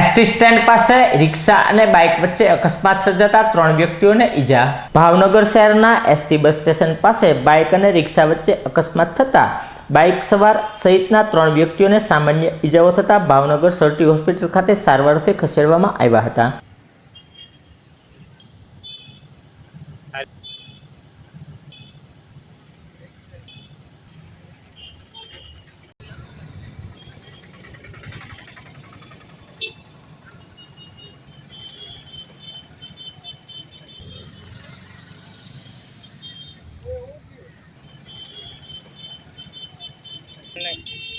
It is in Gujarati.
એસટી સ્ટેન્ડ પાસે રિક્ષા અને બાઇક વચ્ચે અકસ્માત સર્જાતા ત્રણ વ્યક્તિઓને ઈજા. ભાવનગર શહેરના એસટી બસ સ્ટેશન પાસે બાઇક અને રિક્ષા વચ્ચે અકસ્માત થતા બાઇક સવાર સહિતના ત્રણ વ્યક્તિઓને સામાન્ય ઈજાઓ થતાં ભાવનગર સરટી હોસ્પિટલ ખાતે સારવારથી ખસેડવામાં આવ્યા હતા. Play.